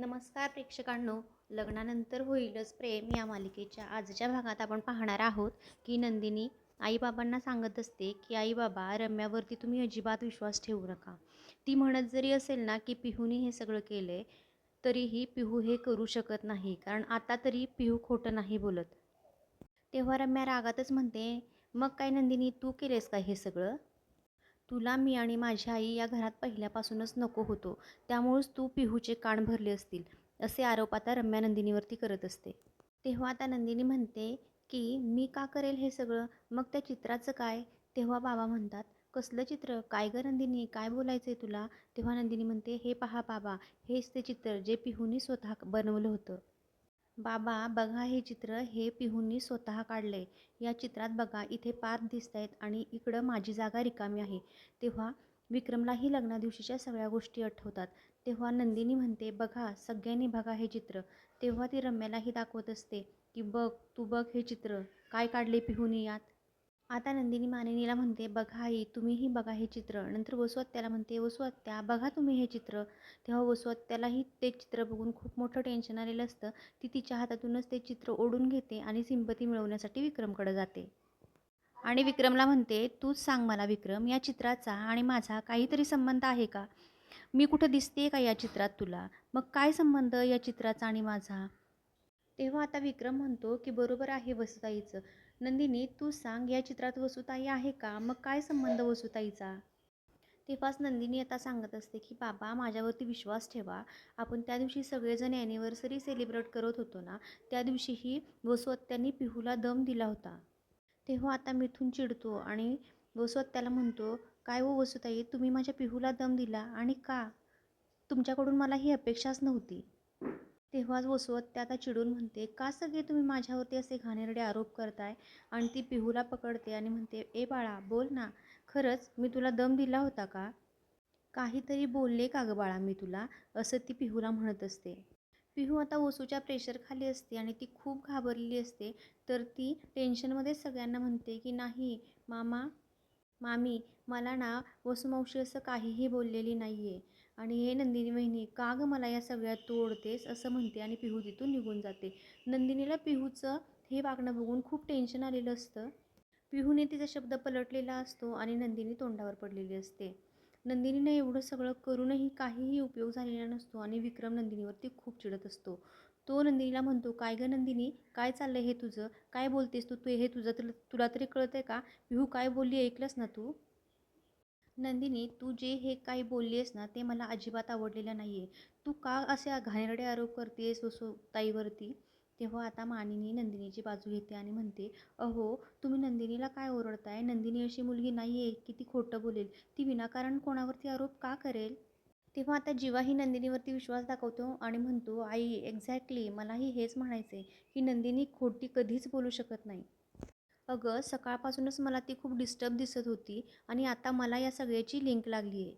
नमस्कार प्रेक्षकांनो. लग्नानंतर होईलच प्रेम या मालिकेच्या आजच्या भागात आपण पाहणार आहोत की नंदिनी आईबाबांना सांगत असते की आई बाबा रम्यावरती तुम्ही अजिबात विश्वास ठेवू नका. ती म्हणत जरी असेल ना की पिहूनी हे सगळं केलं आहे तरीही पिहू हे करू शकत नाही कारण आता तरी पिहू खोटं नाही बोलत. तेव्हा रम्या रागातच म्हणते मग काय नंदिनी तू केलेस का हे सगळं? तुला मी आणि माझी आई या घरात पहिल्यापासूनच नको होतो. त्यामुळेच तू पिहूचे कान भरले असतील असे आरोप आता रम्या नंदिनीवरती करत असते. तेव्हा आता नंदिनी म्हणते की मी का करेल हे सगळं? मग त्या चित्राचं काय? तेव्हा बाबा म्हणतात कसलं चित्र? काय गं नंदिनी? काय बोलायचं आहे तुला? तेव्हा नंदिनी म्हणते हे पहा बाबा हेच ते चित्र जे पिहूनी स्वतः बनवलं होतं. बाबा बघा हे चित्र हे पिहूंनी स्वतः काढले या चित्रात बघा इथे पाच दिसत आहेत आणि इकडं माझी जागा रिकामी आहे. तेव्हा विक्रमलाही लग्नादिवशीच्या सगळ्या गोष्टी आठवतात. तेव्हा नंदिनी म्हणते बघा सगळ्यांनी बघा हे चित्र. तेव्हा ती रम्यालाही दाखवत असते की बघ तू बघ हे चित्र. काय काढले पिहूनी यात? आता नंदिनी मानिनीला म्हणते बघा आई तुम्हीही बघा हे चित्र. नंतर वसुआत्याला म्हणते वसुआत्या बघा तुम्ही हे चित्र. तेव्हा वसुआत्यालाही ते चित्र बघून खूप मोठं टेन्शन आलेलं असतं. ती तिच्या हातातूनच ते चित्र ओढून घेते आणि सिंपती मिळवण्यासाठी विक्रमकडे जाते. आणि विक्रमला म्हणते तूच सांग मला विक्रम या चित्राचा आणि माझा काहीतरी संबंध आहे का? मी कुठं दिसते का या चित्रात तुला? मग काय संबंध या चित्राचा आणि माझा? तेव्हा आता विक्रम म्हणतो की बरोबर आहे वसुताईचं. नंदिनी तू सांग या चित्रात वसुताई आहे का? मग काय संबंध वसुताईचा? तेव्हाच नंदिनी आता सांगत असते की बाबा माझ्यावरती विश्वास ठेवा. आपण त्या दिवशी सगळेजण ॲनिव्हर्सरी सेलिब्रेट करत होतो ना त्या दिवशीही वसुहत्यांनी पिहूला दम दिला होता. तेव्हा आता मिथून चिडतो आणि वसुहत्याला म्हणतो काय हो वसुताई तुम्ही माझ्या पिहूला दम दिला आणि का? तुमच्याकडून मला ही अपेक्षाच नव्हती. तेव्हाच वसुहत्या आता चिडून म्हणते का सगळे तुम्ही माझ्यावरती असे घाणेरडे आरोप करताय आणि ती पिहूला पकडते आणि म्हणते ए बाळा बोल ना. खरंच मी तुला दम दिला होता का? काहीतरी बोलले का गं बाळा मी तुला? असं ती पिहूला म्हणत असते. पिहू आता ओसूच्या प्रेशरखाली असते आणि ती खूप घाबरलेली असते. तर ती टेन्शनमध्ये सगळ्यांना म्हणते की नाही मामा मामी मला ना वसुमावशी असं काहीही बोललेली नाही आहे आणि हे नंदिनी वहिनी का गं मला या सगळ्यात तू ओढतेस असं म्हणते आणि पिहू तिथून निघून जाते. नंदिनीला पिहूचं हे वागणं बघून खूप टेन्शन आलेलं असतं. पिहूने तिचा शब्द पलटलेला असतो आणि नंदिनी तोंडावर पडलेली असते. नंदिनीने एवढं सगळं करूनही काहीही उपयोग झालेला नसतो आणि विक्रम नंदिनीवरती खूप चिडत असतो. तो नंदिनीला म्हणतो काय गं नंदिनी? काय चाललं हे तुझं? काय बोलतेस तू? तू हे तुझं तुला तुला तरी कळतं आहे का? पिहू काय बोलली ऐकलंस ना तू? नंदिनी तू जे हे काही बोलली आहेस ना ते मला अजिबात आवडलेलं नाही आहे तू का असे घाणेरडे आरोप करतेस ताईवरती? तेव्हा आता मानिनी नंदिनीची बाजू घेते आणि म्हणते अहो तुम्ही नंदिनीला काय ओरडताय? नंदिनी अशी मुलगी नाही आहे की ती खोटं बोलेल. ती विनाकारण कोणावरती आरोप का करेल? तेव्हा आता जीवाही नंदिनीवरती विश्वास दाखवतो आणि म्हणतो आई एक्झॅक्टली मलाही हेच म्हणायचं आहे की नंदिनी खोटी कधीच बोलू शकत नाही. अगं सकाळपासूनच मला ती खूप डिस्टर्ब दिसत होती आणि आता मला या सगळ्याची लिंक लागली आहे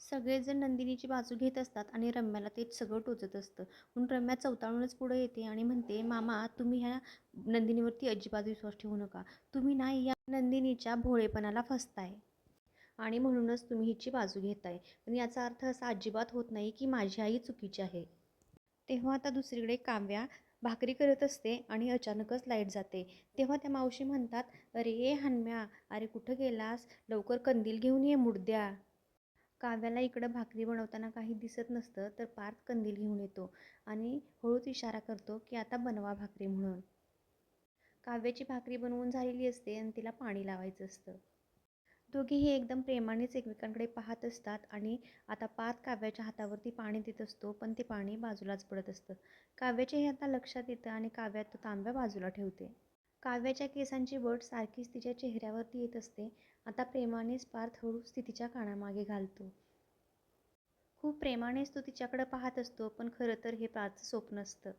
सगळेजण नंदिनीची बाजू घेत असतात आणि रम्याला ते सगळं टोचत असतं. म्हणून रम्या चौताळूनच पुढे येते आणि म्हणते मामा तुम्ही ह्या नंदिनीवरती अजिबात विश्वास ठेवू नका. तुम्ही नाही या नंदिनीच्या भोळेपणाला फसताय. आणि म्हणूनच तुम्ही हिची बाजू घेताय. पण याचा अर्थ असा अजिबात होत नाही की माझी आई चुकीची आहे. तेव्हा आता दुसरीकडे काव्या भाकरी करत असते आणि अचानकच लाइट जाते. तेव्हा त्या मावशी म्हणतात अरे ये हनम्या अरे कुठं गेलास? लवकर कंदील घेऊन ये मुडद्या काव्याला इकडं भाकरी बनवताना काही दिसत नसतं तर पार्थ कंदील घेऊन येतो आणि हळूच इशारा करतो की आता बनवा भाकरी म्हणून. काव्याची भाकरी बनवून झालेली असते आणि तिला पाणी लावायचं असतं. दोघेही एकदम प्रेमानेच एकमेकांकडे पाहत असतात आणि आता पात काव्याच्या हातावरती पाणी देत असतो पण ते पाणी बाजूलाच पडत असतं. काव्याचे हे आता लक्षात येतं आणि काव्या तो तांब्या बाजूला ठेवते. काव्याच्या केसांची बट सारखीच तिच्या चेहऱ्यावरती येत असते. आता प्रेमानेच पार्थ हळूच ती तिच्या कानामागे घालतो. खूप प्रेमानेच तो तिच्याकडं पाहत असतो पण खरं तर हे पार्थचं स्वप्न असतं.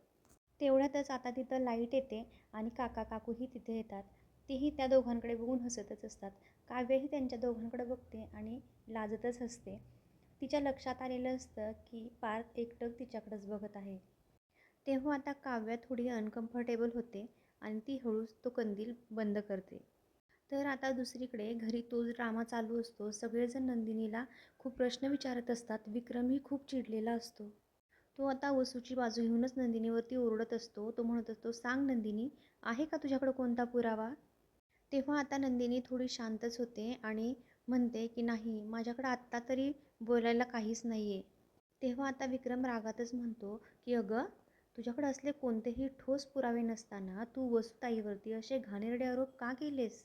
तेवढ्यातच आता तिथं लाइट येते आणि काका काकूही तिथे येतात. तेही त्या दोघांकडे बघून हसतच असतात. काव्यही त्यांच्या दोघांकडे बघते आणि लाजतच हसते. तिच्या लक्षात आलेलं असतं की पार्थ एकटक तिच्याकडेच बघत आहे. तेव्हा आता काव्य थोडी अनकम्फर्टेबल होते आणि ती हळूच तो कंदील बंद करते. तर आता दुसरीकडे घरी तोच ड्रामा चालू असतो सगळेजण नंदिनीला खूप प्रश्न विचारत असतात. विक्रमही खूप चिडलेला असतो. तो आता वसूची बाजू घेऊनच नंदिनीवरती ओरडत असतो. तो म्हणत असतो सांग नंदिनी आहे का तुझ्याकडं कोणता पुरावा? तेव्हा आता नंदिनी थोडी शांतच होते आणि म्हणते की नाही माझ्याकडं आत्ता तरी बोलायला काहीच नाही आहे तेव्हा आता विक्रम रागातच म्हणतो की अगं तुझ्याकडे असले कोणतेही ठोस पुरावे नसताना तू वसुताईवरती असे घाणेरडे आरोप का केलेस?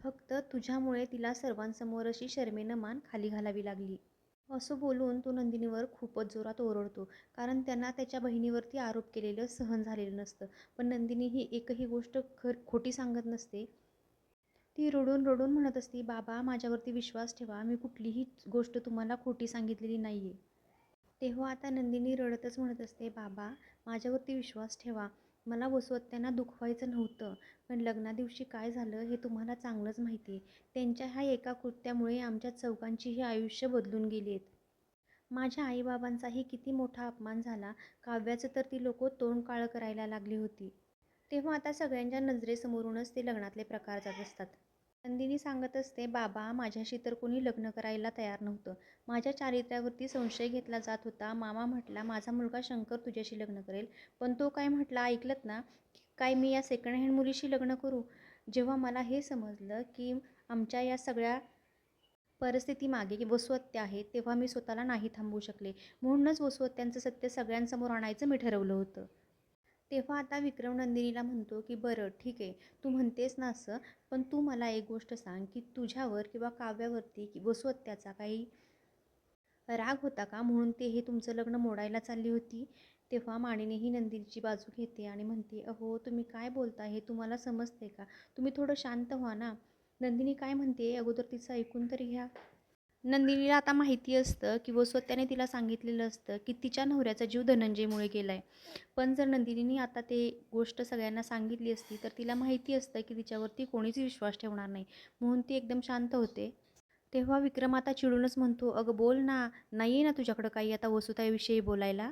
फक्त तुझ्यामुळे तिला सर्वांसमोर अशी शर्मेनं मान खाली घालावी लागली. असं बोलून तो नंदिनीवर खूपच जोरात ओरडतो कारण त्यांना त्याच्या बहिणीवरती आरोप केलेलं सहन झालेलं नसतं. पण नंदिनी ही एकही गोष्ट खर खोटी सांगत नसते. ती रडून रडून म्हणत असते बाबा माझ्यावरती विश्वास ठेवा मी कुठलीही गोष्ट तुम्हाला खोटी सांगितलेली नाही आहे तेव्हा आता नंदिनी रडतच म्हणत असते बाबा माझ्यावरती विश्वास ठेवा. मला वसवत्यांना दुखवायचं नव्हतं पण लग्नादिवशी काय झालं हे तुम्हाला चांगलंच माहिती आहे त्यांच्या ह्या एका कृत्यामुळे आमच्या चौकांचीही आयुष्य बदलून गेली आहेत माझ्या आईबाबांचाही किती मोठा अपमान झाला. काव्याचं तर ती लोक तोंड काळं करायला लागली होती. तेव्हा आता सगळ्यांच्या नजरेसमोरूनच ते लग्नातले प्रकार जात असतात. नंदिनी सांगत असते बाबा माझ्याशी तर कोणी लग्न करायला तयार नव्हतं. माझ्या चारित्र्यावरती संशय घेतला जात होता. मामा म्हटला माझा मुलगा शंकर तुझ्याशी लग्न करेल. पण तो काय म्हटला ऐकलत ना? काय मी या सेकंड हँड मुलीशी लग्न करू? जेव्हा मला हे समजलं की आमच्या या सगळ्या परिस्थितीमागे की वसुहत्या आहे तेव्हा मी स्वतःला नाही थांबवू शकले. म्हणूनच वसुवत्यांचं सत्य सगळ्यांसमोर आणायचं मी ठरवलं होतं. तेव्हा आता विक्रम नंदिनीला म्हणतो की बरं ठीक आहे. तू म्हणतेस ना असं पण तू मला एक गोष्ट सांग की तुझ्यावर किंवा काव्यावरती की वसुहत्याचा काही राग होता का? म्हणून ते हे तुमचं लग्न मोडायला चालली होती. तेव्हा माणिनीही नंदिनीची बाजू घेते आणि म्हणते अहो तुम्ही काय बोलता हे तुम्हाला समजते का? तुम्ही थोडं शांत व्हा ना. नंदिनी काय म्हणते? अगोदर तिचं ऐकून तरी घ्या. नंदिनीला आता माहिती असतं की वसवत्याने तिला सांगितलेलं असतं की तिच्या नवऱ्याचा जीव धनंजयमुळे गेला आहे पण जर नंदिनीने आता ते गोष्ट सगळ्यांना सांगितली असती तर तिला माहिती असतं की तिच्यावरती कोणीच विश्वास ठेवणार नाही. म्हणून ती एकदम शांत होते. तेव्हा विक्रम आता चिडूनच म्हणतो अगं बोल ना नाही आहे ना तुझ्याकडं काही आता वसुताईविषयी बोलायला?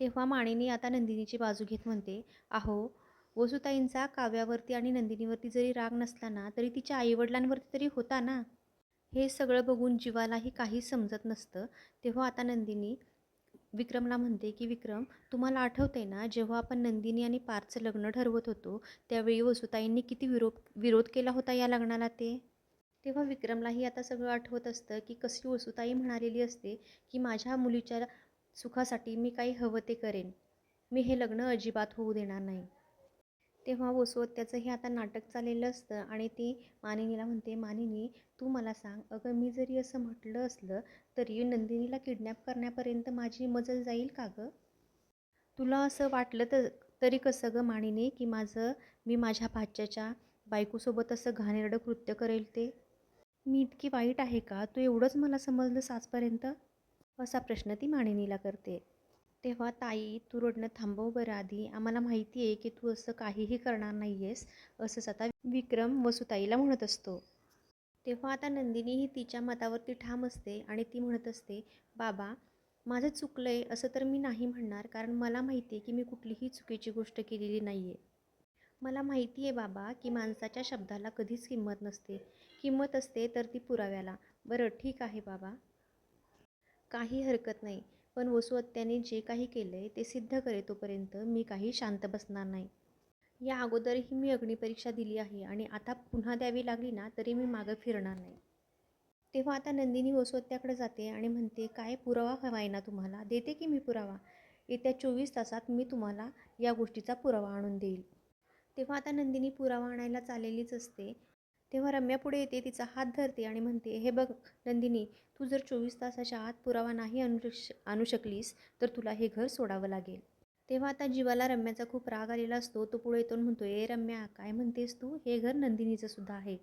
तेव्हा माणिनी आता नंदिनीची बाजू घेत म्हणते अहो वसुताईंचा काव्यावरती आणि नंदिनीवरती जरी राग नसला ना तरी तिच्या आईवडिलांवरती तरी होता ना? हे सगळं बघून जीवालाही काही समजत नसतं. तेव्हा आता नंदिनी विक्रमला म्हणते की विक्रम तुम्हाला आठवते ना जेव्हा आपण नंदिनी आणि पारचं लग्न ठरवत होतो त्यावेळी वसुताईंनी किती विरोध विरोध केला होता या लग्नाला ते? तेव्हा विक्रमलाही आता सगळं आठवत असतं की कशी वसुताई म्हणालेली असते की माझ्या मुलीच्या सुखासाठी मी काही हवं ते करेन. मी हे लग्न अजिबात होऊ देणार नाही. तेव्हा वसुहत्याचं हे आता नाटक चाललेलं असतं आणि ती मानिनीला म्हणते मानिनी तू मला सांग अगं मी जरी असं म्हटलं असलं तरी नंदिनीला किडनॅप करण्यापर्यंत माझी मजल जाईल का गं? तुला असं वाटलं तर तरी कसं गं मानिनी की माझं मी माझ्या भाच्याच्या बायकोसोबत असं घाणेरडं कृत्य करेल ते? मी इतकी वाईट आहे का? तू एवढंच मला समजलं आजपर्यंत असा प्रश्न ती मानिनीला करते. तेव्हा ताई तू रडणं थांबव बरं आधी. आम्हाला माहिती आहे की तू असं काहीही करणार नाही आहेस असंच आता विक्रम वसुताईला म्हणत असतो. तेव्हा आता नंदिनी ही तिच्या मतावरती ठाम असते आणि ती म्हणत असते बाबा माझं चुकलं आहे असं तर मी नाही म्हणणार कारण मला माहिती आहे की मी कुठलीही चुकीची गोष्ट केलेली नाही आहे मला माहिती आहे बाबा की माणसाच्या शब्दाला कधीच किंमत नसते. किंमत असते तर ती पुराव्याला. बरं ठीक आहे बाबा. काही हरकत नाही. पण वसुहत्याने जे काही केलं आहे ते सिद्ध करेतोपर्यंत मी काही शांत बसणार नाही. या अगोदरही मी अग्निपरीक्षा दिली आहे आणि आता पुन्हा द्यावी लागली ना तरी मी मागं फिरणार नाही. तेव्हा आता नंदिनी वसुहत्याकडे जाते आणि म्हणते काय पुरावा हवा आहे ना तुम्हाला? देते की मी पुरावा? येत्या चोवीस तासात मी तुम्हाला या गोष्टीचा पुरावा आणून देईल. तेव्हा आता नंदिनी पुरावा आणायला चाललेलीच असते. तेव्हा रम्या पुढे येते तिचा हात धरते आणि म्हणते हे बघ नंदिनी तू जर चोवीस तासाच्या आत पुरावा नाही आणू श आणू शकलीस तर तुला हे घर सोडावं लागेल. तेव्हा आता जीवाला रम्याचा खूप राग आलेला असतो तो पुढे येतो म्हणतो ए रम्या काय म्हणतेस तू? हे घर नंदिनीचं सुद्धा आहे.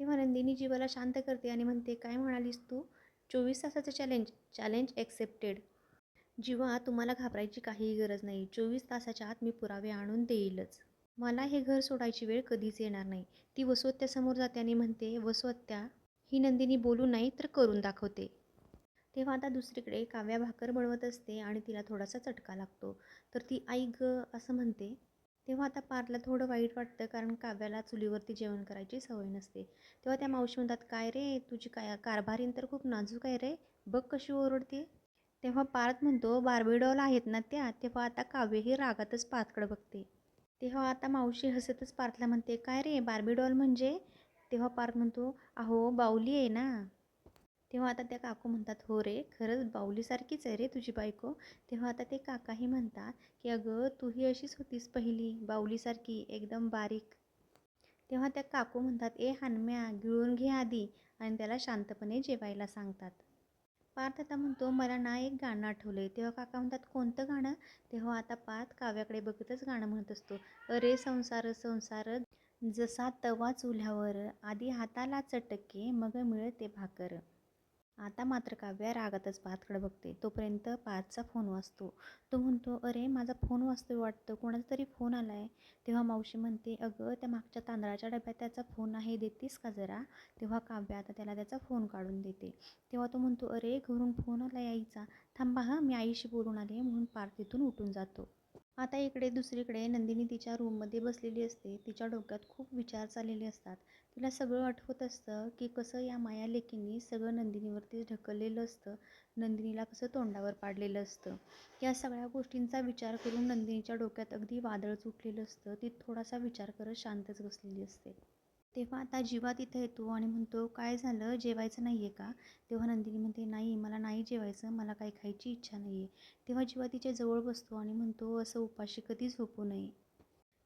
तेव्हा नंदिनी जीवाला शांत करते आणि म्हणते काय म्हणालीस तू? चोवीस तासाचं चॅलेंज चॅलेंज ॲक्सेप्टेड जीवा तुम्हाला घाबरायची काहीही गरज नाही. चोवीस तासाच्या आत मी पुरावे आणून देईलच. मला हे घर सोडायची वेळ कधीच येणार नाही. ती वसवत्यासमोर जाते आणि म्हणते वसवत्या ही नंदिनी बोलू नाही तर करून दाखवते. तेव्हा आता दुसरीकडे काव्या भाकर बनवत असते आणि तिला थोडासा चटका लागतो. तर ती आई ग असं म्हणते. तेव्हा आता पारला थोडं वाईट वाटतं कारण काव्याला चुलीवरती जेवण करायची सवय नसते. तेव्हा त्या मावशी म्हणतात काय रे तुझी काय कारभारीन तर खूप नाजूक आहे रे. बघ कशी ओरडते. तेव्हा पार्थ म्हणतो बार्बी डॉल आहेत ना त्या. तेव्हा आता काव्यही रागातच पाथकडं बघते. तेव्हा आता मावशी हसतच पार्थला म्हणते काय रे बार्बी डॉल म्हणजे? तेव्हा पार्थ म्हणतो अहो बाऊली आहे ना. तेव्हा आता त्या काकू म्हणतात हो रे खरंच बाऊलीसारखीच आहे रे तुझी बायको. तेव्हा आता ते काकाही म्हणतात की अगं तूही अशीच होतीस पहिली बाऊलीसारखी एकदम बारीक. तेव्हा त्या काकू म्हणतात ए हानम्या गिळून घे आधी आणि त्याला शांतपणे जेवायला सांगतात. पार्थ आता म्हणतो मला ना एक गाणं आठवलंय. तेव्हा काका म्हणतात कोणतं गाणं? तेव्हा आता पार्थ काव्याकडे बघतच गाणं म्हणत असतो. अरे संसार संसार जसा तवा चुल्यावर आधी हाताला चटके मग मिळते भाकर. आता मात्र काव्या रागातच पार्थकडे बघते. तोपर्यंत पाचचा फोन वाजतो. तो म्हणतो अरे माझा फोन वाजतोय वाटतं. कोणाचा तरी फोन आला आहे तेव्हा मावशी म्हणते अगं त्या मागच्या तांदळाच्या डब्यात त्याचा फोन आहे. देतेस का जरा? तेव्हा काव्या आता त्याला त्याचा फोन काढून देते. तेव्हा तो म्हणतो अरे घरून फोन आला आईचा. थांबा हां. मी आईशी बोलून आले. म्हणून पार तिथून उठून जातो. आता इकडे दुसरीकडे नंदिनी तिच्या रूममध्ये बसलेली असते. तिच्या डोक्यात खूप विचार चाललेले असतात. तिला सगळं आठवत असतं की कसं या माया लेकींनी सगळं नंदिनीवरती ढकललेलं असतं. नंदिनीला कसं तोंडावर पाडलेलं असतं. या सगळ्या गोष्टींचा विचार करून नंदिनीच्या डोक्यात अगदी वादळ चुटलेलं असतं. ती थोडासा विचार करत शांतच बसलेली असते. तेव्हा आता जीवा तिथे येतो आणि म्हणतो काय झालं? जेवायचं नाही आहे का? तेव्हा नंदिनी म्हणते नाही मला नाही जेवायचं. मला काही खायची इच्छा नाही आहे तेव्हा जीवा तिच्या जवळ बसतो आणि म्हणतो असं उपाशी कधी झोपू नये.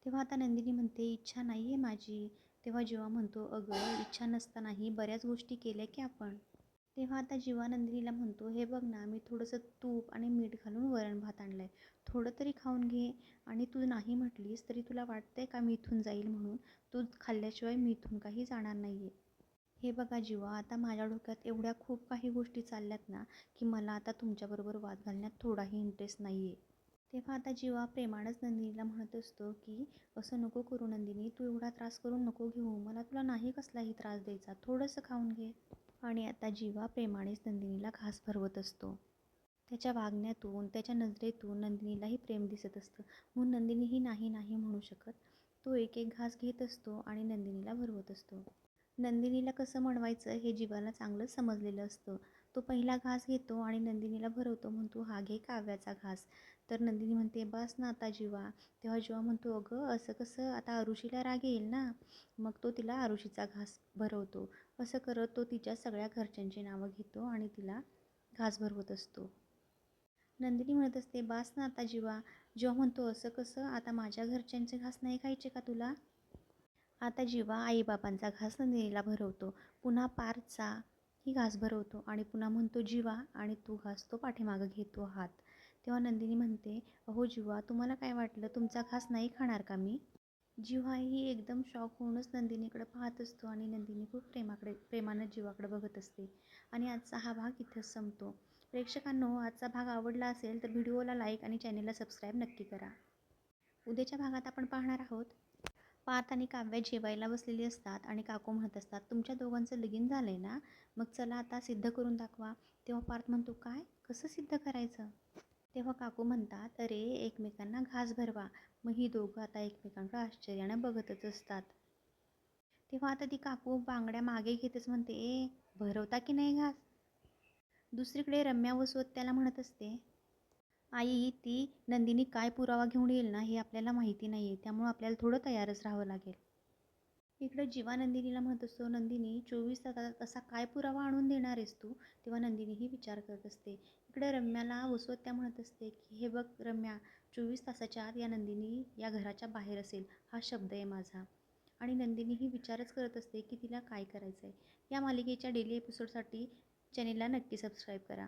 तेव्हा आता नंदिनी म्हणते इच्छा नाही आहे माझी. तेव्हा जीवा म्हणतो अगं इच्छा नसतानाही बऱ्याच गोष्टी केल्या की आपण. तेव्हा आता जीवा नंदिनीला म्हणतो हे बघ ना मी थोडंसं तूप आणि मीठ घालून वरण भात आणलं आहे थोडं तरी खाऊन घे आणि तू नाही म्हटलीस तरी तुला वाटतंय का मी इथून जाईल म्हणून? तू खाल्ल्याशिवाय मी इथून काही जाणार नाही आहे हे बघा जीवा आता माझ्या डोक्यात एवढ्या खूप काही गोष्टी चालल्यात ना की मला आता तुमच्याबरोबर वाद घालण्यात थोडाही इंटरेस्ट नाही आहे तेव्हा आता जीवा प्रेमानंच नंदिनीला म्हणत असतो की असं नको करू नंदिनी तू एवढा त्रास करून नको घेऊ. मला तुला नाही कसलाही त्रास द्यायचा. थोडंसं खाऊन घे. आणि आता जीवा प्रेमानेच नंदिनीला घास भरवत असतो. त्याच्या वागण्यातून त्याच्या नजरेतून नंदिनीलाही प्रेम दिसत असतं. म्हणून नंदिनीही नाही नाही म्हणू शकत. तो एक एक घास घेत असतो आणि नंदिनीला भरवत असतो. नंदिनीला कसं म्हणवायचं हे जीवाला चांगलं समजलेलं असतं. तो पहिला घास घेतो आणि नंदिनीला भरवतो म्हणतो हा घे काव्याचा घास. तर नंदिनी म्हणते बस ना आता जीवा. तेव्हा जीवा म्हणतो अगं असं कसं? आता आरुषीला राग येईल ना. मग तो तिला आरुषीचा घास भरवतो. असं करत तो तिच्या सगळ्या घरच्यांची नावं घेतो आणि तिला घास भरवत असतो. नंदिनी म्हणत असते बास ना आता जीवा. जेव्हा म्हणतो असं कसं? आता माझ्या घरच्यांचे घास नाही खायचे का तुला? आता जीवा आईबाबांचा घास नंदिनीला भरवतो. पुन्हा पारचा ही घास भरवतो आणि पुन्हा म्हणतो जीवा आणि तू घास तो पाठीमागं घेतो हात. तेव्हा नंदिनी म्हणते अहो जीवा तुम्हाला काय वाटलं? तुमचा घास नाही खाणार का मी? जीवा ही एकदम शॉक होऊनच नंदिनीकडे पाहत असतो आणि नंदिनी खूप प्रेमाकडे प्रेमानं जीवाकडे बघत असते. आणि आजचा हा भाग इथंच संपतो. प्रेक्षकांनो आजचा भाग आवडला असेल तर व्हिडिओला लाईक आणि चॅनेलला सबस्क्राईब नक्की करा. उद्याच्या भागात आपण पाहणार आहोत पार्थ आणि काव्या जेवायला बसलेली असतात आणि काकू म्हणत असतात तुमच्या दोघांचं लगीन झालं आहे ना? मग चला आता सिद्ध करून दाखवा. तेव्हा पार्थ म्हणतो काय? कसं सिद्ध करायचं? तेव्हा काकू म्हणतात अरे एकमेकांना घास भरवा. मग ही दोघं आता एकमेकांकडे आश्चर्यानं बघतच असतात. तेव्हा आता ती काकू बांगड्या मागे घेतच म्हणते ए भरवता की नाही घास? दुसरीकडे रम्या वसवत त्याला म्हणत असते आई ती नंदिनी काय पुरावा घेऊन येईल ना हे आपल्याला माहिती नाही आहे त्यामुळं आपल्याला थोडं तयारच राहावं लागेल. इकडं जीवा नंदिनीला म्हणत असतो नंदिनी चोवीस तासात असा काय पुरावा आणून देणार आहेस तू? तेव्हा नंदिनीही विचार करत असते. इकडे रम्याला वसवत त्या म्हणत असते की हे बघ रम्या चोवीस तासाच्या आत या नंदिनी या घराच्या बाहेर असेल हा शब्द आहे माझा. आणि नंदिनी ही विचारच करत असते की तिला काय करायचं आहे या मालिकेच्या डेली एपिसोडसाठी चॅनेलला नक्की सबस्क्राईब करा.